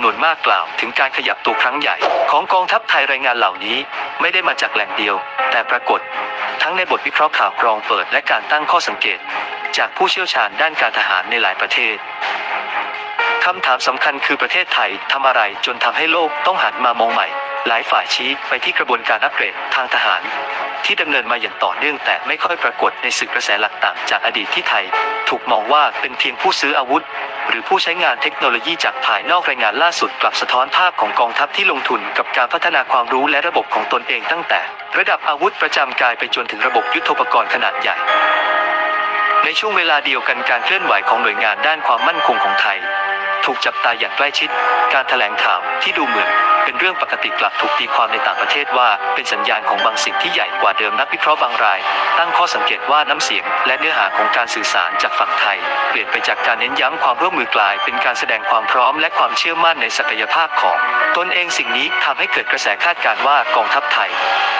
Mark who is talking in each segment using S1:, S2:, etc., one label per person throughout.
S1: ำนวนมากกล่าว ถึงการขยับตัวครั้งใหญ่ ของกองทัพไทยรายงานเหล่านี้ ไม่ได้มาจากแหล่งเดียว แต่ปรากฏ ทั้งในบทวิเคราะห์ข่าวกรองเปิดและการตั้งข้อสังเกต จากผู้เชี่ยวชาญด้านการทหารในหลายประเทศคำถามสำคัญคือประเทศไทยทำอะไรจนทำให้โลกต้องหันมามองใหม่ หลายฝ่ายชี้ไปที่กระบวนการอัปเกรดทางทหาร ที่ดำเนินมาอย่างต่อเนื่องแต่ไม่ค่อยปรากฏในสื่อกระแสหลักต่างจากอดีตที่ไทย ถูกมองว่าเป็นเพียงผู้ซื้ออาวุธ หรือผู้ใช้งานเทคโนโลยีจากภายนอกรายงานล่าสุดกลับสะท้อนภาพของกองทัพที่ลงทุนกับการพัฒนาความรู้และระบบของตนเองตั้งแต่ ระดับอาวุธประจำกายไปจนถึงระบบยุทโธปกรณ์ขนาดใหญ่ ในช่วงเวลาเดียวกันการเคลื่อนไหวของหน่วยงานด้านความมั่นคงของไทย ถูกจับตาอย่างใกล้ชิด การแถลงข่าวที่ดูเหมือน เป็นเรื่องปกติกลับถูกตีความในต่างประเทศว่า เป็นสัญญาณของบางสิ่งที่ใหญ่กว่าเดิมนักวิเคราะห์บางราย ตั้งข้อสังเกตว่าน้ำเสียง และเนื้อหาของการสื่อสารจากฝั่งไทย เปลี่ยนไปจากการเน้นย้ำความร่วมมือกลาย เป็นการแสดงความพร้อมและความเชื่อมั่นในศักยภาพของ ตนเองสิ่งนี้ทำให้เกิดกระแสคาดการณ์ว่ากองทัพไทย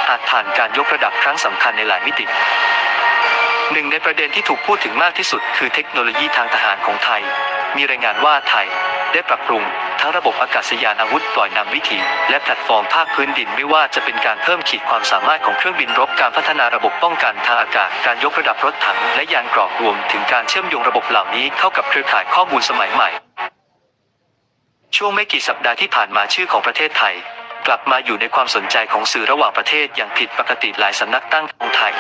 S1: อาจผ่านการยกระดับครั้งสำคัญในหลายมิติ หนึ่งในประเด็นที่ถูกพูดถึงมากที่สุด คือเทคโนโลยีทางทหารของไทย มีรายงานว่าไทย ได้ปรับปรุง ทั้งระบบอากาศยานอาวุธปล่อยนำวิถี และแพลตฟอร์มภาคพื้นดินไม่ว่าจะเป็นการเพิ่มขีดความสามารถของเครื่องบินรบการพัฒนาระบบป้องกันทางอากาศการยกระดับรถถังและยานเกรอบรวมถึงการเชื่อมโยงระบบเหล่านี้เข้ากับเครือข่ายข้อมูลสมัยใหม่ ช่วงไม่กี่สัปดาห์ที่ผ่านมาชื่อของประเทศไทย กลับมาอยู่ในความสนใจของสื่อระหว่างประเทศอย่างผิดปกติหลายสำนักตั้งของไทย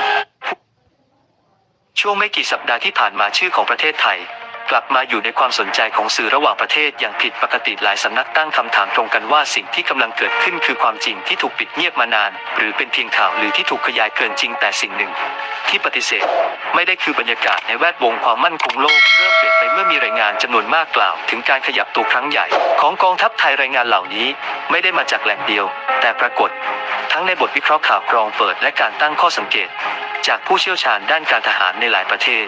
S1: ช่วงไม่กี่สัปดาห์ที่ผ่านมาชื่อของประเทศไทย กลับมาอยู่ในความสนใจของสื่อระหว่างประเทศอย่างผิดปกติหลายสำนักตั้งคำถามตรงกันว่าสิ่งที่กำลังเกิดขึ้นคือความจริงที่ถูกปิดเงียบมานาน หรือเป็นเพียงข่าวหรือที่ถูกขยายเกินจริงแต่สิ่งหนึ่ง ที่ปฏิเสธ ไม่ได้คือบรรยากาศในแวดวงความมั่นคงโลกเริ่มเปลี่ยนไปเมื่อมีรายงานจำนวนมากกล่าว ถึงการขยับตัวครั้งใหญ่ ของกองทัพไทยรายงานเหล่านี้ ไม่ได้มาจากแหล่งเดียว แต่ปรากฏ ทั้งในบทวิเคราะห์ข่าวกรองเปิดและการตั้งข้อสังเกต จากผู้เชี่ยวชาญด้านการทหารในหลายประเทศ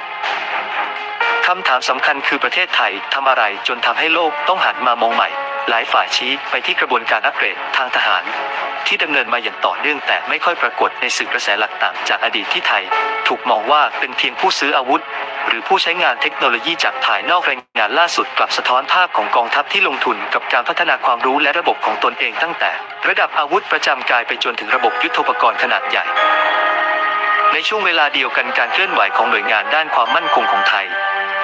S1: คำถามสำคัญคือประเทศไทยทำอะไรจนทำให้โลกต้องหันมามองใหม่ หลายฝ่ายชี้ไปที่กระบวนการอัปเกรดทางทหาร ที่ดำเนินมาอย่างต่อเนื่องแต่ไม่ค่อยปรากฏในสื่อกระแสหลักต่างจากอดีตที่ไทย ถูกมองว่าเป็นเพียงผู้ซื้ออาวุธ หรือผู้ใช้งานเทคโนโลยีจากภายนอกรายงานล่าสุดกลับสะท้อนภาพของกองทัพที่ลงทุนกับการพัฒนาความรู้และระบบของตนเองตั้งแต่ ระดับอาวุธประจำกายไปจนถึงระบบยุทโธปกรณ์ขนาดใหญ่ในช่วงเวลาเดียวกันการเคลื่อนไหวของหน่วยงานด้านความมั่นคงของไทย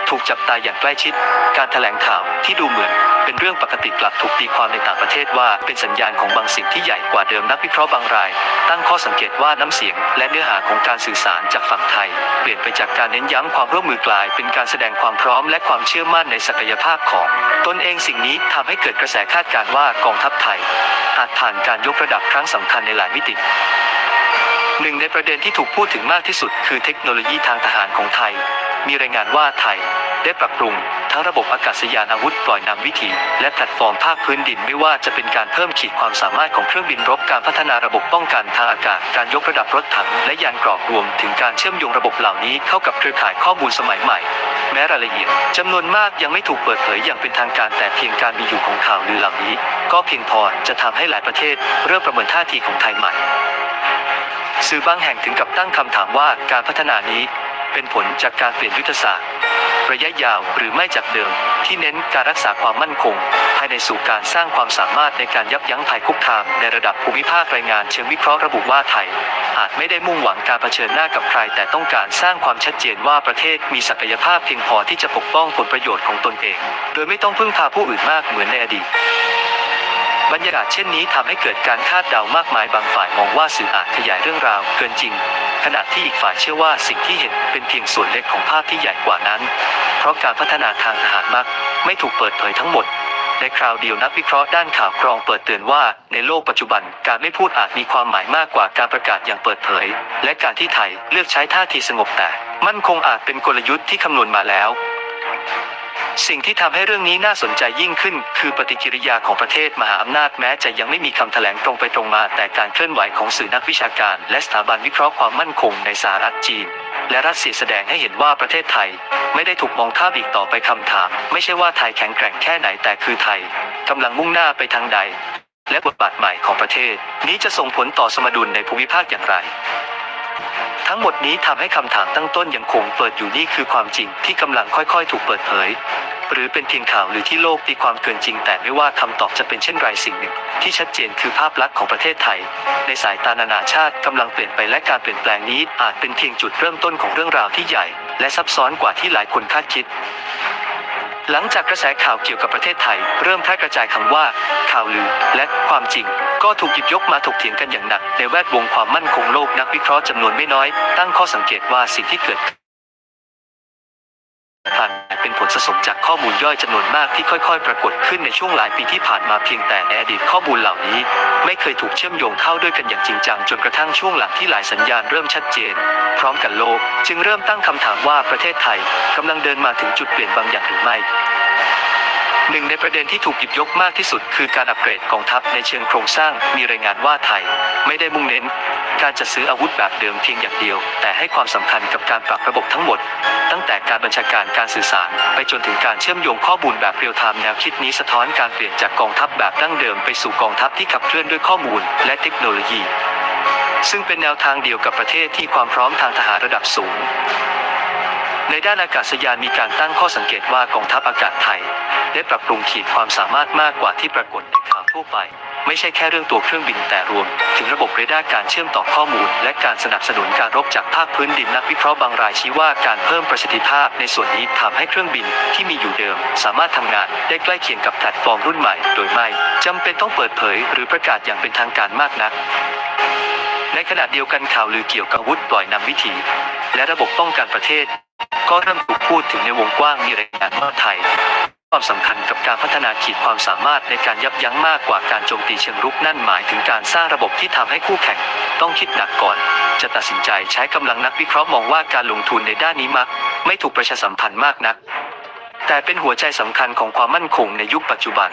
S1: ถูกจับตาอย่างใกล้ชิด การแถลงข่าวที่ดูเหมือนเป็นเรื่องปกติกลับถูกตีความในต่างประเทศว่าเป็นสัญญาณของบางสิ่งที่ใหญ่กว่าเดิมนักวิเคราะห์บางราย ตั้งข้อสังเกตว่าน้ำเสียง และเนื้อหาของการสื่อสารจากฝั่งไทย เปลี่ยนไปจากการเน้นย้ำความร่วมมือกลาย เป็นการแสดงความพร้อมและความเชื่อมั่นในศักยภาพของ ตนเองสิ่งนี้ทำให้เกิดกระแสคาดการณ์ว่ากองทัพไทยอาจผ่านการยกระดับครั้งสำคัญในหลายมิติหนึ่งในประเด็นที่ถูกพูดถึงมากที่สุดคือเทคโนโลยีทางทหารของไทย มีรายงานว่าไทย ได้ปรับปรุง ทั้งระบบอากาศยานอาวุธปล่อยนำวิถี และแพลตฟอร์มภาคพื้นดินไม่ว่าจะเป็นการเพิ่มขีดความสามารถของเครื่องบินรบการพัฒนาระบบป้องกันทางอากาศการยกระดับรถถังและยานเกรอบรวมถึงการเชื่อมโยงระบบเหล่านี้เข้ากับเครือข่ายข้อมูลสมัยใหม่ แม้รายละเอียดจำนวนมากยังไม่ถูกเปิดเผยอย่างเป็นทางการแต่เพียงการมีอยู่ของข่าวลือเหล่านี้ ก็เพียงพอจะทำให้หลายประเทศเริ่มประเมินท่าทีของไทยใหม่สื่อบางแห่งถึงกับตั้งคำถามว่าการพัฒนานี้ เป็นผลจากการเปลี่ยนยุทธศาสตร์ ระยะยาวหรือไม่จากเดิม ที่เน้นการรักษาความมั่นคง ภายในสู่การสร้างความสามารถในการยับยั้งภัยคุกคามในระดับภูมิภาครายงานเชิงวิเคราะห์ระบุว่าไทย อาจไม่ได้มุ่งหวังการเผชิญหน้ากับใคร แต่ต้องการสร้างความชัดเจนว่าประเทศมีศักยภาพเพียงพอที่จะปกป้องผลประโยชน์ของตนเอง โดยไม่ต้องพึ่งพาผู้อื่นมากเหมือนในอดีตบรรยากาศเช่นนี้ทำให้เกิดการคาดเดามากมายบางฝ่ายมองว่าสื่ออาจขยายเรื่องราว เกินจริง ขณะที่อีกฝ่ายเชื่อว่าสิ่งที่เห็นเป็นเพียงส่วนเล็กของภาพที่ใหญ่กว่านั้น เพราะการพัฒนาทางทหารมักไม่ถูกเปิดเผยทั้งหมด ในคราวเดียวนักวิเคราะห์ด้านข่าวกรองเปิดเตือนว่าในโลกปัจจุบันการไม่พูดอาจมีความหมายมากกว่าการประกาศอย่างเปิดเผย และการที่ไทยเลือกใช้ท่าทีสงบแต่ มั่นคงอาจเป็นกลยุทธ์ที่คำนวณมาแล้ว สิ่งที่ทำให้เรื่องนี้น่าสนใจยิ่งขึ้น คือปฏิกิริยาของประเทศมหาอำนาจแม้จะยังไม่มีคำแถลงตรงไปตรงมา แต่การเคลื่อนไหวของสื่อนักวิชาการ และสถาบันวิเคราะห์ความมั่นคงในสหรัฐจีน และรัสเซียแสดงให้เห็นว่าประเทศไทย ไม่ได้ถูกมองข้ามอีกต่อไปคำถาม ไม่ใช่ว่าไทยแข็งแกร่งแค่ไหนแต่คือไทยกำลังมุ่งหน้าไปทางใด และบทบาทใหม่ของประเทศ นี้จะส่งผลต่อสมดุลในภูมิภาคอย่างไรทั้งหมดนี้ทำให้คำถามตั้งต้นยังคงเปิดอยู่นี่คือความจริงที่กำลังค่อยๆ ถูกเปิดเผย หรือเป็นเพียงข่าวหรือที่โลกตีความเกินจริง แต่ไม่ว่าคำตอบจะเป็นเช่นไรสิ่งหนึ่ง ที่ชัดเจนคือภาพลักษณ์ของประเทศไทย ในสายตานานาชาติกำลังเปลี่ยนไปและการเปลี่ยนแปลงนี้อาจเป็นเพียงจุดเริ่มต้นของเรื่องราวที่ใหญ่ และซับซ้อนกว่าที่หลายคนคาดคิดหลังจากกระแสข่าวเกี่ยวกับประเทศไทย เริ่มแพร่กระจายคำว่า ข่าวลือ และความจริง ก็ถูกหยิบยกมาถกเถียงกันอย่างหนัก ในแวดวงความมั่นคงโลกนักวิเคราะห์จำนวนไม่น้อย ตั้งข้อสังเกตว่าสิ่งที่เกิด ผ่านเป็นผลสะสมจากข้อมูลย่อยจำนวนมากที่ค่อยๆ ปรากฏขึ้นในช่วงหลายปีที่ผ่านมาเพียงแต่ในอดีตข้อมูลเหล่านี้ ไม่เคยถูกเชื่อมโยงเข้าด้วยกันอย่างจริงจังจนกระทั่งช่วงหลังที่หลายสัญญาณเริ่มชัดเจน พร้อมกันโลก จึงเริ่มตั้งคำถามว่าประเทศไทยกำลังเดินมาถึงจุดเปลี่ยนบางอย่างหรือไม่หนึ่งในประเด็นที่ถูกหยิบยกมากที่สุดคือการอัปเกรดกองทัพในเชิงโครงสร้างมีรายงานว่าไทย ไม่ได้มุ่งเน้น การจัดซื้ออาวุธแบบเดิมเพียงอย่างเดียว แต่ให้ความสำคัญกับการปรับระบบทั้งหมด ตั้งแต่การบัญชาการการสื่อสาร ไปจนถึงการเชื่อมโยงข้อมูลแบบเรียลไทม์แนวคิดนี้สะท้อนการเปลี่ยนจากกองทัพแบบดั้งเดิมไปสู่กองทัพที่ขับเคลื่อนด้วยข้อมูล และเทคโนโลยี ซึ่งเป็นแนวทางเดียวกับประเทศที่ความพร้อมทางทหารระดับสูงในด้านอากาศยานมีการตั้งข้อสังเกตว่ากองทัพอากาศไทย ได้ปรับปรุงขีดความสามารถมากกว่าที่ปรากฏในข่าวทั่วไปไม่ใช่แค่เรื่องตัวเครื่องบินแต่รวม ถึงระบบเรดาร์การเชื่อมต่อข้อมูล และการสนับสนุนการรบจากภาคพื้นดินนักวิเคราะห์บางรายชี้ว่าการเพิ่มประสิทธิภาพในส่วนนี้ทำให้เครื่องบินที่มีอยู่เดิม สามารถทำงานได้ใกล้เคียงกับแพลตฟอร์มรุ่นใหม่ โดยไม่จำเป็นต้องเปิดเผย หรือประกาศอย่างเป็นทางการมากนักในขณะเดียวกันข่าวลือเกี่ยวกับอาวุธปล่อยนำวิธีและระบบป้องกันประเทศ ก็เริ่มถูกพูดถึงในวงกว้างมีรายงานว่าไทย ความสำคัญกับการพัฒนาขีดความสามารถในการยับยั้งมากกว่าการโจมตีเชิงรุกนั่นหมายถึงการสร้างระบบที่ทำให้คู่แข่ง ต้องคิดหนักก่อน จะตัดสินใจใช้กำลังนักวิเคราะห์มองว่าการลงทุนในด้านนี้มัก ไม่ถูกประชาสัมพันธ์มากนัก แต่เป็นหัวใจสำคัญของความมั่นคงในยุคปัจจุบัน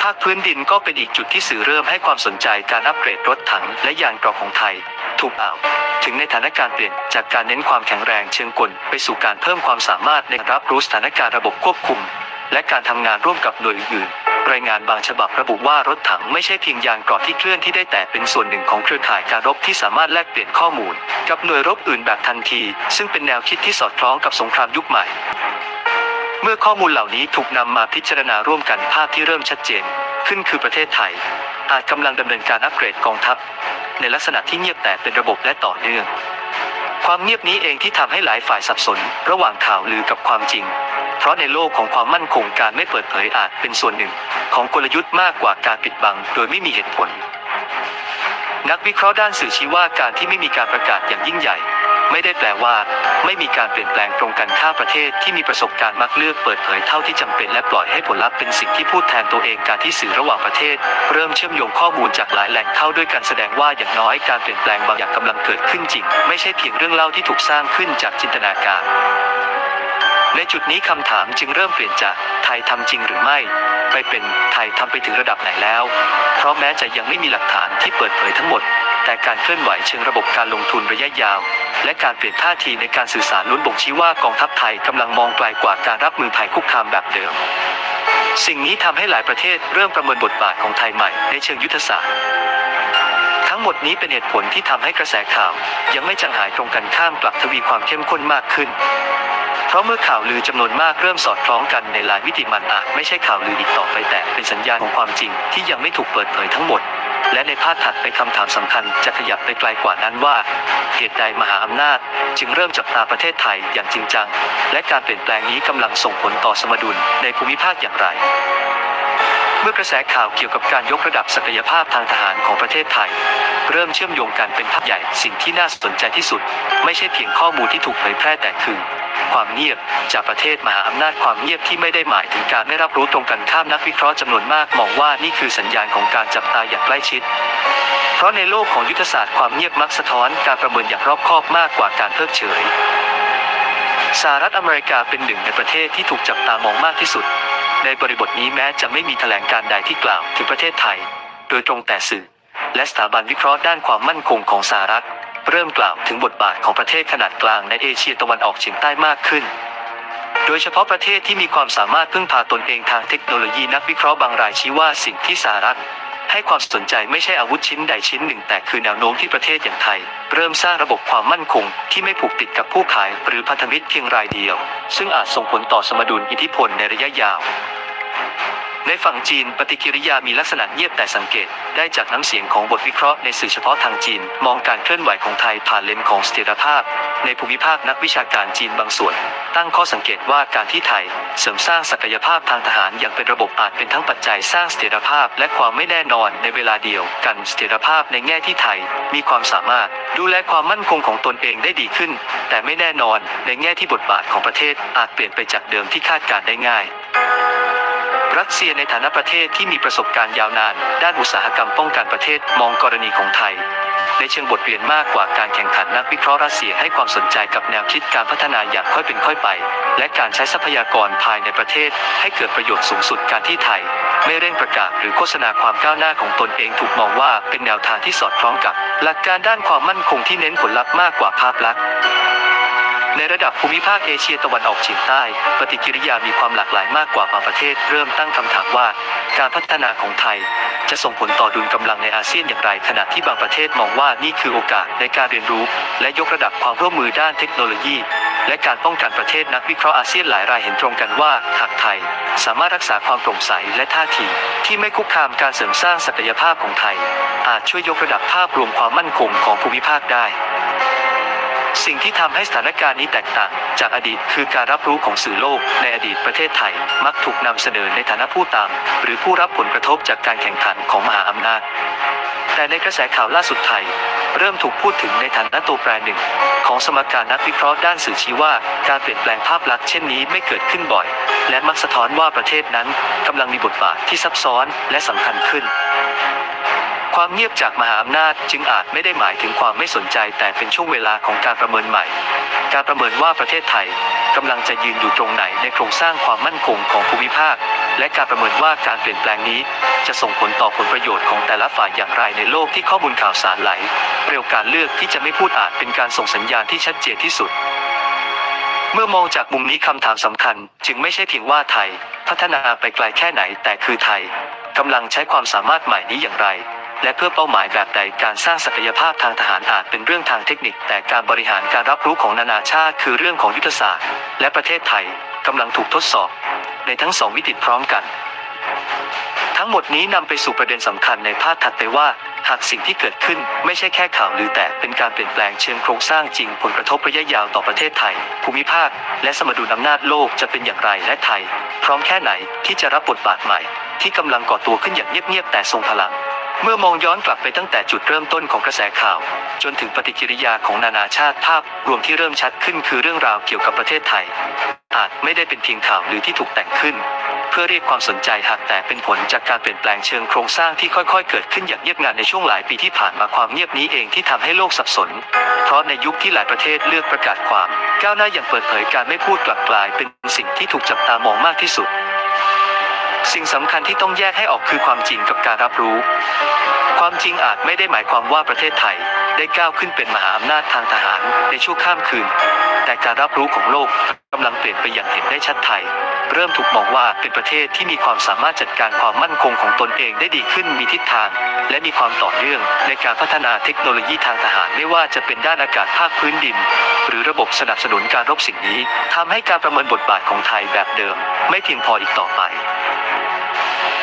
S1: ภาคพื้นดินก็เป็นอีกจุดที่สื่อเริ่มให้ความสนใจการอัปเกรดรถถังและยานเกราะของไทย ถูกอ่าว ถึงในสถานการณ์เปลี่ยนจากการเน้นความแข็งแรงเชิงกล ไปสู่การเพิ่มความสามารถในการรับรู้สถานการณ์ระบบควบคุม และการทำงานร่วมกับหน่วยอื่นรายงานบางฉบับระบุว่ารถถังไม่ใช่เพียงยานเกราะที่เคลื่อนที่ได้แต่เป็นส่วนหนึ่งของเครือข่ายการรบที่สามารถแลกเปลี่ยนข้อมูล กับหน่วยรบอื่นแบบทันที ซึ่งเป็นแนวคิดที่สอดคล้องกับสงครามยุคใหม่ เมื่อข้อมูลเหล่านี้ถูกนำมาพิจารณาร่วมกันภาพที่เริ่มชัดเจน ขึ้นคือประเทศไทย อาจกำลังดำเนินการอัปเกรดกองทัพ ในลักษณะที่เงียบแต่เป็นระบบและต่อเนื่อง ความเงียบนี้เองที่ทำให้หลายฝ่ายสับสน ระหว่างข่าวลือกับความจริง เพราะในโลกของความมั่นคงการไม่เปิดเผยอาจเป็นส่วนหนึ่ง ของกลยุทธ์มากกว่าการปิดบัง โดยไม่มีเหตุผล นักวิเคราะห์ด้านสื่อชี้ว่าการที่ไม่มีการประกาศอย่างยิ่งใหญ่ ไม่ได้แปลว่า ไม่มีการเปลี่ยนแปลงตรงกันข้ามประเทศที่มีประสบการณ์มักเลือกเปิดเผยเท่าที่จำเป็นและปล่อยให้ผลลัพธ์เป็นสิ่งที่พูดแทนตัวเองการที่สื่อระหว่างประเทศ เริ่มเชื่อมโยงข้อมูลจากหลายแหล่งเข้าด้วยกันแสดงว่าอย่างน้อยการเปลี่ยนแปลงบางอย่างกำลังเกิดขึ้นจริง ไม่ใช่เพียงเรื่องเล่าที่ถูกสร้างขึ้นจากจินตนาการ ในจุดนี้คำถามจึงเริ่มเปลี่ยนจากไทยทำจริงหรือไม่ไปเป็นไทยทำไปถึงระดับไหนแล้ว เพราะแม้จะยังไม่มีหลักฐานที่เปิดเผยทั้งหมด แต่การเคลื่อนไหวเชิงระบบการลงทุนระยะยาว และการเปลี่ยนท่าทีในการสื่อสารล้วนบ่งชี้ว่ากองทัพไทยกำลังมองไกลกว่าการรับมือภัยคุกคามแบบเดิม สิ่งนี้ทำให้หลายประเทศเริ่มประเมินบทบาทของไทยใหม่ในเชิงยุทธศาสตร์ทั้งหมดนี้เป็นเหตุผลที่ทำให้กระแสข่าว ยังไม่จางหายตรงกันข้ามกลับทวีความเข้มข้นมากขึ้น ราะเมื่อข่าวลือจำนวนมากเริ่มสอดคล้องกันในหลายมิติมันอาจไม่ใช่ข่าวลืออีกต่อไปแต่เป็นสัญญาณของความจริงที่ยังไม่ถูกเปิดเผยทั้งหมด และในภาคถัดไปคำถามสำคัญจะขยับไปไกลกว่านั้นว่าเหตุใดมหาอำนาจ จึงเริ่มจับตาประเทศไทยอย่างจริงจัง และการเปลี่ยนแปลงนี้กำลังส่งผลต่อสมดุลในภูมิภาคอย่างไรเมื่อกระแสข่าวเกี่ยวกับการยกระดับศักยภาพทางทหารของประเทศไทย เริ่มเชื่อมโยงกันเป็นภาพใหญ่สิ่งที่น่าสนใจที่สุด ไม่ใช่เพียงข้อมูลที่ถูกเผยแพร่แต่คือ ความเงียบ จากประเทศมหาอำนาจความเงียบที่ไม่ได้หมายถึงการไม่รับรู้ตรงกันข้ามนักวิเคราะห์จำนวนมากมองว่านี่คือสัญญาณของการจับตาอย่างใกล้ชิด เพราะในโลกของยุทธศาสตร์ความเงียบมักสะท้อนการประเมินอย่างรอบคอบมากกว่าการเพิกเฉยสหรัฐอเมริกาเป็นหนึ่งในประเทศที่ถูกจับตามองมากที่สุด ในบริบทนี้แม้จะไม่มีแถลงการใดที่กล่าวถึงประเทศไทย โดยตรงแต่สื่อ และสถาบันวิเคราะห์ด้านความมั่นคงของสหรัฐ เริ่มกล่าวถึงบทบาทของประเทศขนาดกลางในเอเชียตะวันออกเฉียงใต้มากขึ้น โดยเฉพาะประเทศที่มีความสามารถพึ่งพาตนเองทางเทคโนโลยีนักวิเคราะห์บางรายชี้ว่าสิ่งที่สหรัฐให้ความสนใจไม่ใช่อาวุธชิ้นใดชิ้นหนึ่ง แต่คือแนวโน้มที่ประเทศอย่างไทย เริ่มสร้างระบบความมั่นคง ที่ไม่ผูกติดกับผู้ขายหรือพันธมิตรเพียงรายเดียว ซึ่งอาจส่งผลต่อสมดุลอิทธิพลในระยะยาว ในฝั่งจีนปฏิกิริยามีลักษณะเงียบแต่สังเกต ได้จากน้ำเสียงของบทวิเคราะห์ในสื่อเฉพาะทางจีน มองการเคลื่อนไหวของไทยผ่านเลนของเสถียรภาพ ในภูมิภาคนักวิชาการจีนบางส่วน ตั้งข้อสังเกตว่าการที่ไทย เสริมสร้างศักยภาพทางทหารอย่างเป็นระบบอาจเป็นทั้งปัจจัยสร้างเสถียรภาพ และความไม่แน่นอนในเวลาเดียวกันเสถียรภาพในแง่ที่ไทย มีความสามารถดูแลความมั่นคงของตนเองได้ดีขึ้น แต่ไม่แน่นอนในแง่ที่บทบาทของประเทศอาจเปลี่ยนไปจากเดิมที่คาดการณ์ได้ง่าย รัสเซียในฐานะประเทศที่มีประสบการณ์ยาวนาน ด้านอุตสาหกรรมป้องกันประเทศมองกรณีของไทยในเชิงบทเรียนมากกว่าการแข่งขันนักวิเคราะห์รัสเซียให้ความสนใจกับแนวคิดการพัฒนาอย่างค่อยเป็นค่อยไป และการใช้ทรัพยากรภายในประเทศ ให้เกิดประโยชน์สูงสุดการที่ไทย ไม่เร่งประกาศหรือโฆษณาความก้าวหน้าของตนเองถูกมองว่าเป็นแนวทางที่สอดคล้องกับ หลักการด้านความมั่นคงที่เน้นผลลัพธ์มากกว่าภาพลักษณ์ ในระดับภูมิภาคเอเชียตะวันออกเฉียงใต้ ปฏิกิริยามีความหลากหลายมากกว่าบางประเทศ เริ่มตั้งคำถามว่า การพัฒนาของไทย จะส่งผลต่อดุลกำลังในอาเซียนอย่างไร ขณะที่บางประเทศมองว่านี่คือโอกาสในการเรียนรู้ และยกระดับความร่วมมือด้านเทคโนโลยี และการป้องกันประเทศนักวิเคราะห์อาเซียนหลายรายเห็นตรงกันว่าหากไทย สามารถรักษาความโปร่งใสและท่าที ที่ไม่คุกคามการเสริมสร้างศักยภาพของไทย อาจช่วยยกระดับภาพรวมความมั่นคงของภูมิภาคได้ สิ่งที่ทำให้สถานการณ์นี้แตกต่าง จากอดีตคือการรับรู้ของสื่อโลกในอดีตประเทศไทย มักถูกนำเสนอในฐานะผู้ตาม หรือผู้รับผลกระทบจากการแข่งขันของมหาอำนาจ แต่ในกระแสข่าวล่าสุดไทย เริ่มถูกพูดถึงในฐานะตัวแปรหนึ่ง ของสมการนักวิเคราะห์ด้านสื่อชี้ว่าการเปลี่ยนแปลงภาพลักษณ์เช่นนี้ไม่เกิดขึ้นบ่อย และมักสะท้อนว่าประเทศนั้นกำลังมีบทบาทที่ซับซ้อนและสำคัญขึ้น ความเงียบจากมหาอำนาจจึงอาจไม่ได้หมายถึงความไม่สนใจ แต่เป็นช่วงเวลาของการประเมินใหม่ การประเมินว่าประเทศไทยกำลังจะยืนอยู่ตรงไหนในโครงสร้างความมั่นคงของภูมิภาค และการประเมินว่าการเปลี่ยนแปลงนี้ จะส่งผลต่อผลประโยชน์ของแต่ละฝ่ายอย่างไรในโลกที่ข้อมูลข่าวสารไหล เร็วการเลือกที่จะไม่พูดอาจเป็นการส่งสัญญาณที่ชัดเจนที่สุด เมื่อมองจากมุมนี้คำถามสำคัญ จึงไม่ใช่เพียงว่าไทย พัฒนาไปไกลแค่ไหนแต่คือไทยกำลังใช้ความสามารถใหม่นี้อย่างไร และเพื่อเป้าหมายแบบใดการสร้างศักยภาพทางทหารอาจเป็นเรื่องทางเทคนิค แต่การบริหารการรับรู้ของนานาชาติคือเรื่องของยุทธศาสตร์ และประเทศไทยกำลังถูกทดสอบ ในทั้งสองมิติพร้อมกัน ทั้งหมดนี้นำไปสู่ประเด็นสำคัญในภาคถัดไปว่าหากสิ่งที่เกิดขึ้นไม่ใช่แค่ข่าวลือแต่เป็นการเปลี่ยนแปลงเชิงโครงสร้างจริง ผลกระทบระยะยาวต่อประเทศไทย ภูมิภาค และสมดุลอำนาจโลกจะเป็นอย่างไรและไทย พร้อมแค่ไหนที่จะรับบทบาทใหม่ ที่กำลังก่อตัวขึ้นอย่างเงียบๆแต่ทรงพลัง เมื่อมองย้อนกลับไปตั้งแต่จุดเริ่มต้นของกระแสข่าว จนถึงปฏิกิริยาของนานาชาติภาพรวมที่เริ่มชัดขึ้นคือเรื่องราวเกี่ยวกับประเทศไทย อาจไม่ได้เป็นเพียงข่าวหรือที่ถูกแต่งขึ้น เพื่อเรียกความสนใจหากแต่เป็นผลจากการเปลี่ยนแปลงเชิงโครงสร้างที่ค่อยๆ เกิดขึ้นอย่างเงียบงันในช่วงหลายปีที่ผ่านมาความเงียบนี้เองที่ทำให้โลกสับสน เพราะในยุคที่หลายประเทศเลือกประกาศความ ก้าวหน้าอย่างเปิดเผยการไม่พูดกลับกลายเป็นสิ่งที่ถูกจับตามองมากที่สุด สิ่งสำคัญที่ต้องแยกให้ออกคือความจริงกับการรับรู้ ความจริงอาจไม่ได้หมายความว่าประเทศไทย ได้ก้าวขึ้นเป็นมหาอำนาจทางทหารในช่วงข้ามคืน แต่การรับรู้ของโลกกำลังเปลี่ยนไปอย่างเห็นได้ชัดไทย เริ่มถูกมองว่าเป็นประเทศที่มีความสามารถจัดการความมั่นคงของตนเองได้ดีขึ้นมีทิศทาง และมีความต่อเนื่องในการพัฒนาเทคโนโลยีทางทหารไม่ว่าจะเป็นด้านอากาศภาคพื้นดิน หรือระบบสนับสนุนการรบสิ่งนี้ทำให้การประเมินบทบาทของไทยแบบเดิม ไม่เพียงพออีกต่อไป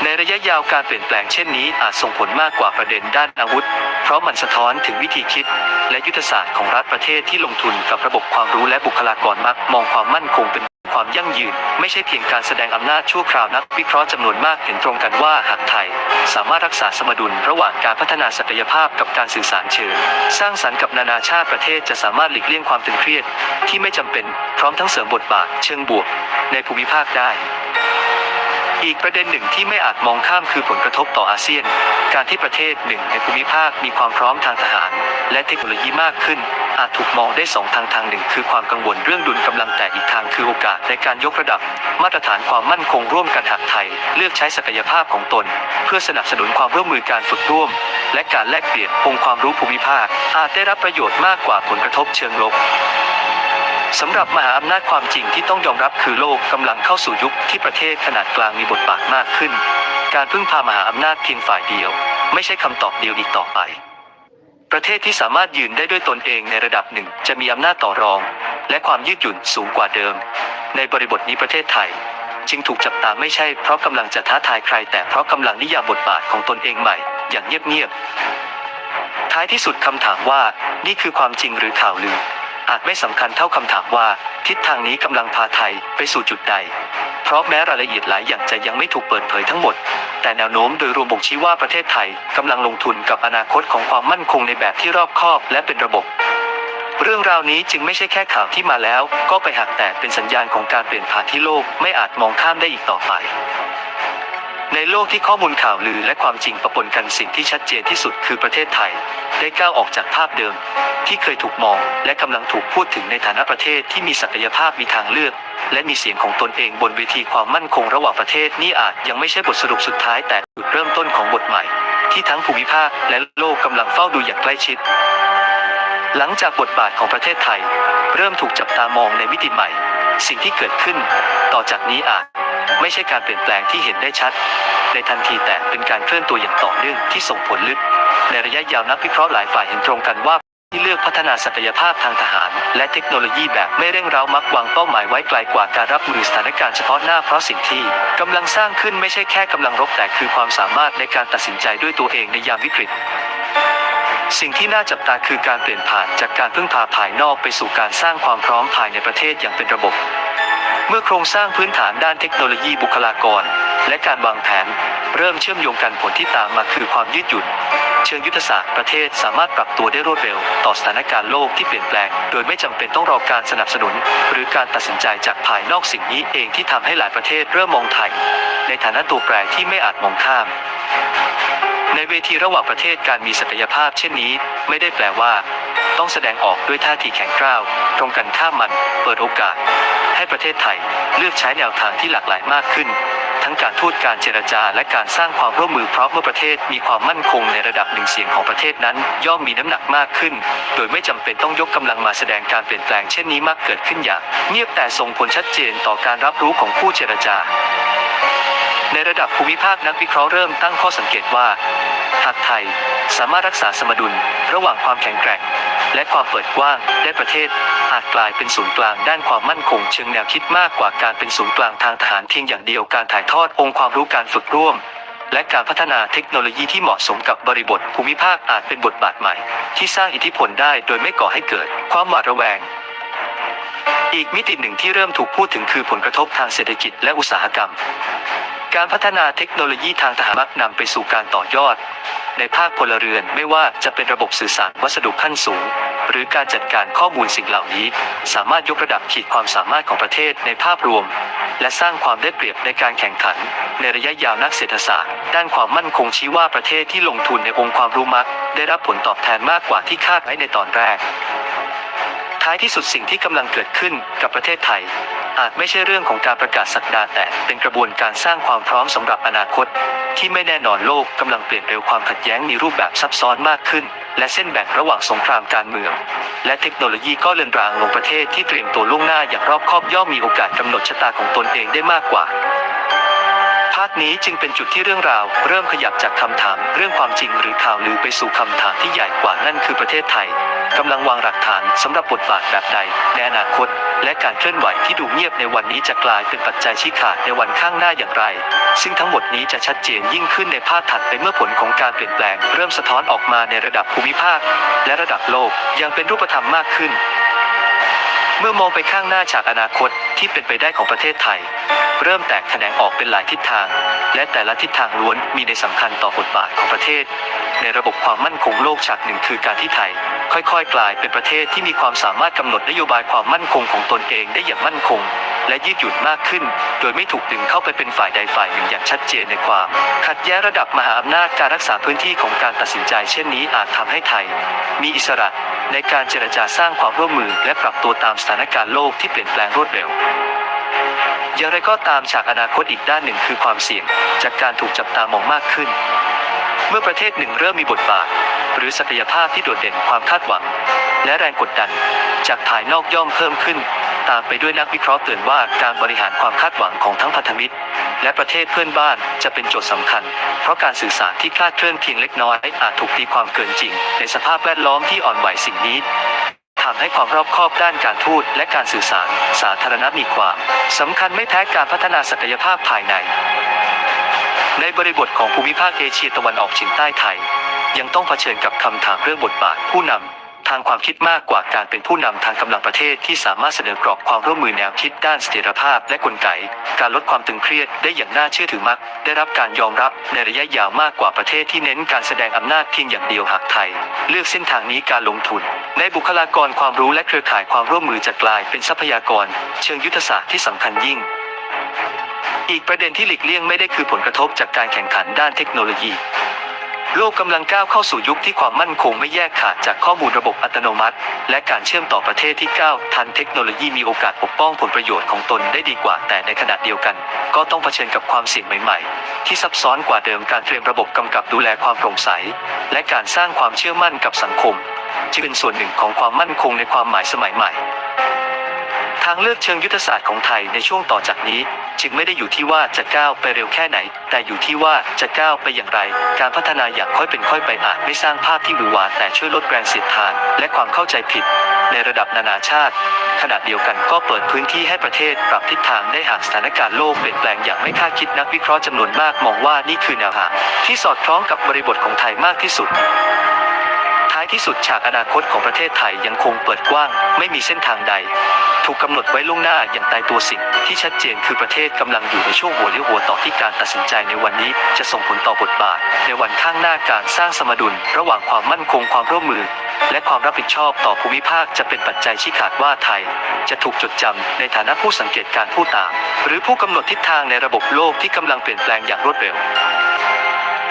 S1: ในระยะยาวการเปลี่ยนแปลงเช่นนี้อาจส่งผลมากกว่าประเด็นด้านอาวุธ เพราะมันสะท้อนถึงวิธีคิด และยุทธศาสตร์ของรัฐประเทศที่ลงทุนกับระบบความรู้และบุคลากรมักมองความมั่นคงเป็นความยั่งยืน ไม่ใช่เพียงการแสดงอำนาจชั่วคราวนักวิเคราะห์จำนวนมากเห็นตรงกันว่าหากไทย สามารถรักษาสมดุลระหว่างการพัฒนาศักยภาพกับการสื่อสารเชิงสร้างสรรค์กับนานาชาติประเทศจะสามารถหลีกเลี่ยงความตึงเครียด ที่ไม่จำเป็นพร้อมทั้งเสริมบทบาท เชิงบวก ในภูมิภาคได้ อีกประเด็นหนึ่งที่ไม่อาจมองข้ามคือผลกระทบต่ออาเซียน การที่ประเทศหนึ่งในภูมิภาคมีความพร้อมทางทหาร และเทคโนโลยีมากขึ้น อาจถูกมองได้สองทางทางหนึ่ง คือความกังวลเรื่องดุลกำลังแต่อีกทางคือโอกาสในการยกระดับ มาตรฐานความมั่นคงร่วมกันหากไทย เลือกใช้ศักยภาพของตน เพื่อสนับสนุนความร่วมมือการฝึกร่วม และการแลกเปลี่ยนองค์ความรู้ภูมิภาค อาจได้รับประโยชน์มากกว่าผลกระทบเชิงลบ สำหรับมหาอำนาจความจริงที่ต้องยอมรับคือโลกกำลังเข้าสู่ยุคที่ประเทศขนาดกลางมีบทบาทมากขึ้น การพึ่งพามหาอำนาจเพียงฝ่ายเดียว ไม่ใช่คำตอบเดียวอีกต่อไป ประเทศที่สามารถยืนได้ด้วยตนเองในระดับหนึ่งจะมีอำนาจต่อรอง และความยืดหยุ่นสูงกว่าเดิม ในบริบทนี้ประเทศไทย จึงถูกจับตาไม่ใช่เพราะกำลังจะท้าทายใคร แต่เพราะกำลังนิยามบทบาทของตนเองใหม่ อย่างเงียบๆท้ายที่สุดคำถามว่านี่คือความจริงหรือข่าวลือ อาจไม่สำคัญเท่าคำถามว่า ทิศทางนี้กำลังพาไทยไปสู่จุดใด เพราะแม้รายละเอียดหลายอย่างจะยังไม่ถูกเปิดเผยทั้งหมด แต่แนวโน้มโดยรวมบ่งชี้ว่าประเทศไทยกำลังลงทุนกับอนาคตของความมั่นคงในแบบที่รอบคอบและเป็นระบบเรื่องราวนี้จึงไม่ใช่แค่ข่าวที่มาแล้ว ก็ไปหักแต่เป็นสัญญาณของการเปลี่ยนผ่านที่โลกไม่อาจมองข้ามได้อีกต่อไป ในโลกที่ข้อมูลข่าวลือและความจริงปะปนกันสิ่งที่ชัดเจนที่สุดคือประเทศไทย ได้ก้าวออกจากภาพเดิม ที่เคยถูกมอง และกำลังถูกพูดถึงในฐานะประเทศที่มีศักยภาพมีทางเลือก และมีเสียงของตนเองบนเวทีความมั่นคงระหว่างประเทศนี่อาจยังไม่ใช่บทสรุปสุดท้ายแต่จุดเริ่มต้นของบทใหม่ ที่ทั้งภูมิภาคและโลกกำลังเฝ้าดูอย่างใกล้ชิด หลังจากบทบาทของประเทศไทย เริ่มถูกจับตามองในมิติใหม่ สิ่งที่เกิดขึ้น ต่อจากนี้อาจ ไม่ใช่การเปลี่ยนแปลงที่เห็นได้ชัด ในทันทีแต่เป็นการเคลื่อนตัวอย่างต่อเนื่องที่ส่งผลลึก ในระยะยาวนักวิเคราะห์หลายฝ่ายเห็นตรงกันว่าที่เลือกพัฒนาศักยภาพทางทหาร และเทคโนโลยีแบบไม่เร่งเร้ามักวางเป้าหมายไว้ไกลกว่าการรับมือสถานการณ์เฉพาะหน้าเพราะสิ่งที่กำลังสร้างขึ้นไม่ใช่แค่กำลังรบแต่คือความสามารถในการตัดสินใจด้วยตัวเองในยามวิกฤต สิ่งที่น่าจับตาคือการเปลี่ยนผ่านจากการพึ่งพาภายนอกไปสู่การสร้างความพร้อมภายในประเทศอย่างเป็นระบบ เมื่อโครงสร้างพื้นฐานด้านเทคโนโลยีบุคลากร และการวางแผน เริ่มเชื่อมโยงกันผลที่ตามมาคือความยืดหยุ่นเชิงยุทธศาสตร์ประเทศสามารถปรับตัวได้รวดเร็ว ต่อสถานการณ์โลกที่เปลี่ยนแปลง โดยไม่จำเป็นต้องรอการสนับสนุน หรือการตัดสินใจจากภายนอกสิ่งนี้เองที่ทำให้หลายประเทศเริ่มมองไทย ในฐานะตัวแปรที่ไม่อาจมองข้าม ในเวทีระหว่างประเทศการมีศักยภาพเช่นนี้ ไม่ได้แปลว่า ต้องแสดงออกด้วยท่าทีแข็งกร้าว ตรงกันข้ามมัน เปิดโอกาส ให้ประเทศไทยเลือกใช้แนวทางที่หลากหลายมากขึ้น ทั้งการทูตการเจรจาและการสร้างความร่วมมือเพราะเมื่อประเทศมีความมั่นคงในระดับหนึ่งเสียงของประเทศนั้น ย่อมมีน้ำหนักมากขึ้น โดยไม่จำเป็นต้องยกกำลังมาแสดงการเปลี่ยนแปลงเช่นนี้มักเกิดขึ้นอย่างเงียบแต่ส่งผลชัดเจนต่อการรับรู้ของผู้เจรจา ในระดับภูมิภาคนักวิเคราะห์เริ่มตั้งข้อสังเกตว่า หากไทยสามารถรักษาสมดุลระหว่างความแข็งแกร่ง และความเปิดกว้างได้ประเทศอาจกลายเป็นศูนย์กลางด้านความมั่นคงเชิงแนวคิดมากกว่าการเป็นศูนย์กลางทางทหารเพียงอย่างเดียวการถ่ายทอดองค์ความรู้การฝึกร่วม และการพัฒนาเทคโนโลยีที่เหมาะสมกับบริบทภูมิภาคอาจเป็นบทบาทใหม่ ที่สร้างอิทธิพลได้โดยไม่ก่อให้เกิด ความหวาดระแวงอีกมิติหนึ่งที่เริ่มถูกพูดถึงคือผลกระทบทางเศรษฐกิจและอุตสาหกรรม การพัฒนาเทคโนโลยีทางทหารมักนำไปสู่การต่อยอด ในภาคพลเรือนไม่ว่าจะเป็นระบบสื่อสารวัสดุขั้นสูง หรือการจัดการข้อมูลสิ่งเหล่านี้ สามารถยกระดับขีดความสามารถของประเทศในภาพรวม และสร้างความได้เปรียบในการแข่งขัน ในระยะยาวนักเศรษฐศาสตร์ ด้านความมั่นคงชี้ว่าประเทศที่ลงทุนในองค์ความรู้มัก ได้รับผลตอบแทนมากกว่าที่คาดไว้ในตอนแรก ท้ายที่สุดสิ่งที่กำลังเกิดขึ้นกับประเทศไทย อาจไม่ใช่เรื่องของการประกาศสักดาแต่เป็นกระบวนการสร้างความพร้อมสำหรับอนาคต ที่ไม่แน่นอนโลกกำลังเปลี่ยนเร็วความขัดแย้งมีรูปแบบซับซ้อนมากขึ้น และเส้นแบ่งระหว่างสงครามการเมือง และเทคโนโลยีก็เลือนรางลงประเทศที่เตรียมตัวล่วงหน้าอย่างรอบคอบย่อมมีโอกาสกำหนดชะตาของตนเองได้มากกว่าภาคนี้จึงเป็นจุดที่เรื่องราว เริ่มขยับจากคำถาม เรื่องความจริงหรือข่าวลือไปสู่คำถามที่ใหญ่กว่านั่นคือประเทศไทยกำลังวางหลักฐานสำหรับบทบาทแบบใดในอนาคต และการเคลื่อนไหวที่ดูเงียบในวันนี้จะกลายเป็นปัจจัยชี้ขาดในวันข้างหน้าอย่างไร ซึ่งทั้งหมดนี้จะชัดเจนยิ่งขึ้นในภาคถัดไปเมื่อผลของการเปลี่ยนแปลง เริ่มสะท้อนออกมาในระดับภูมิภาค และระดับโลกยังเป็นรูปธรรมมากขึ้น เมื่อมองไปข้างหน้าจากอนาคตที่เป็นไปได้ของประเทศไทย เริ่มแตกแขนงออกเป็นหลายทิศทาง และแต่ละทิศทางล้วนมีในสำคัญต่อบทบาทของประเทศ ในระบบความมั่นคงโลกฉากหนึ่งคือการที่ไทย ค่อยๆ กลายเป็นประเทศที่มีความสามารถกำหนดนโยบายความมั่นคงของตนเองได้อย่างมั่นคง และยืดหยุ่นมากขึ้น โดยไม่ถูกดึงเข้าไปเป็นฝ่ายใดฝ่ายหนึ่งอย่างชัดเจนในความ ขัดแย้งระดับมหาอำนาจการรักษาพื้นที่ของการตัดสินใจ เช่นนี้อาจทำให้ไทย มีอิสระในการเจรจาสร้างความร่วมมือ และปรับตัวตามสถานการณ์โลกที่เปลี่ยนแปลงรวดเร็วอย่างไรก็ตามจากอนาคตอีกด้านหนึ่งคือความเสี่ยง จากการถูกจับตามองมากขึ้น เมื่อประเทศหนึ่งเริ่มมีบทบาท หรือศักยภาพที่โดดเด่นความคาดหวัง และแรงกดดัน จากภายนอกย่อมเพิ่มขึ้น ตามไปด้วยนักวิเคราะห์เตือนว่าการบริหารความคาดหวังของทั้งพันธมิตร และประเทศเพื่อนบ้านจะเป็นโจทย์สำคัญ เพราะการสื่อสารที่คลาดเคลื่อนเพียงเล็กน้อยอาจถูกตีความเกินจริง ในสภาพแวดล้อมที่อ่อนไหวสิ่งนี้ทำให้ความรอบคอบด้านการทูตและการสื่อสาร สาธารณะมีความสำคัญไม่แพ้การพัฒนาศักยภาพภายใน ในบริบทของภูมิภาคเอเชียตะวันออกเฉียงใต้ไทย ยังต้องเผชิญกับคำถามเรื่องบทบาทผู้นำทางความคิดมากกว่าการเป็นผู้นำทางกำลังประเทศที่สามารถเสนอกรอบความร่วมมือแนวคิดด้านเสถียรภาพและกลไก การลดความตึงเครียดได้อย่างน่าเชื่อถือมัก ได้รับการยอมรับในระยะยาวมากกว่าประเทศที่เน้นการแสดงอำนาจเพียงอย่างเดียวหากไทย เลือกเส้นทางนี้การลงทุน ในบุคลากรความรู้และเครือข่ายความร่วมมือจะกลายเป็นทรัพยากร เชิงยุทธศาสตร์ที่สำคัญยิ่ง อีกประเด็นที่หลีกเลี่ยงไม่ได้คือผลกระทบจากการแข่งขันด้านเทคโนโลยี โลกกำลังก้าวเข้าสู่ยุคที่ความมั่นคงไม่แยกขาดจากข้อมูลระบบอัตโนมัติ และการเชื่อมต่อประเทศที่ก้าวทันเทคโนโลยีมีโอกาสปกป้องผลประโยชน์ของตนได้ดีกว่า แต่ในขณะเดียวกัน ก็ต้องเผชิญกับความเสี่ยงใหม่ ๆ ที่ซับซ้อนกว่าเดิมการเตรียมระบบกำกับดูแลความโปร่งใส และการสร้างความเชื่อมั่นกับสังคม จึงเป็นส่วนหนึ่งของความมั่นคงในความหมายสมัยใหม่ ทางเลือกเชิงยุทธศาสตร์ของไทยในช่วงต่อจากนี้ จึงไม่ได้อยู่ที่ว่าจะก้าวไปเร็วแค่ไหน แต่อยู่ที่ว่าจะก้าวไปอย่างไร การพัฒนาอย่างค่อยเป็นค่อยไปอาจไม่สร้างภาพที่หวือหวาแต่ช่วยลดแรงเสียดทาน และความเข้าใจผิด ในระดับนานาชาติ ขณะเดียวกันก็เปิดพื้นที่ให้ประเทศปรับทิศทางได้หากสถานการณ์โลกเปลี่ยนแปลงอย่างไม่คาดคิดนักวิเคราะห์จำนวนมากมองว่านี่คือแนวทางที่สอดคล้องกับบริบทของไทยมากที่สุด ท้ายที่สุดฉากอนาคตของประเทศไทยยังคงเปิดกว้าง ไม่มีเส้นทางใด ถูกกำหนดไว้ล่วงหน้าอย่างตายตัวสิ่ง ที่ชัดเจนคือประเทศกำลังอยู่ในช่วงหัวเลี้ยวหัวต่อที่การตัดสินใจในวันนี้จะส่งผลต่อบทบาท ในวันข้างหน้าการสร้างสมดุล ระหว่างความมั่นคงความร่วมมือ และความรับผิดชอบต่อภูมิภาคจะเป็นปัจจัยชี้ขาดว่าไทย จะถูกจดจำในฐานะผู้สังเกตการผู้ตาม หรือผู้กำหนดทิศทางในระบบโลกที่กำลังเปลี่ยนแปลงอย่างรวดเร็ว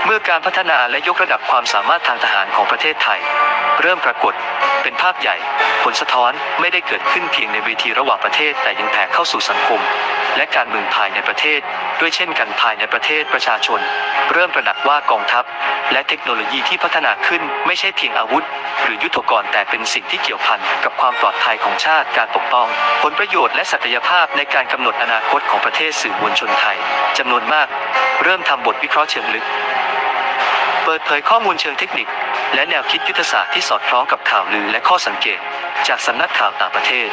S1: เมื่อการพัฒนาและยกระดับความสามารถทางทหารของประเทศไทย เริ่มปรากฏเป็นภาพใหญ่ ผลสะท้อนไม่ได้เกิดขึ้นเพียงในเวทีระหว่างประเทศแต่ยังแผ่เข้าสู่สังคม และการเมืองภายในประเทศ ด้วยเช่นกันภายในประเทศประชาชน เริ่มตระหนักว่ากองทัพ และเทคโนโลยีที่พัฒนาขึ้นไม่ใช่เพียงอาวุธ หรือยุทโธกรณ์แต่เป็นสิ่งที่เกี่ยวพันกับความปลอดภัยของชาติการปกป้อง ผลประโยชน์และศักยภาพในการกำหนดอนาคตของประเทศสื่อมวลชนไทยจำนวนมาก เริ่มทำบทวิเคราะห์เชิงลึก ปิดเผยข้อมูลเชิงเทคนิค และแนวคิดยุทธศาสตร์ที่สอดคล้องกับข่าวลือและข้อสังเกต จากสำนักข่าวต่างประเทศ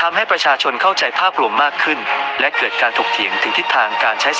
S1: ทำให้ประชาชนเข้าใจภาพรวมมากขึ้น และเกิดการถกเถียงถึงทิศทางการใช้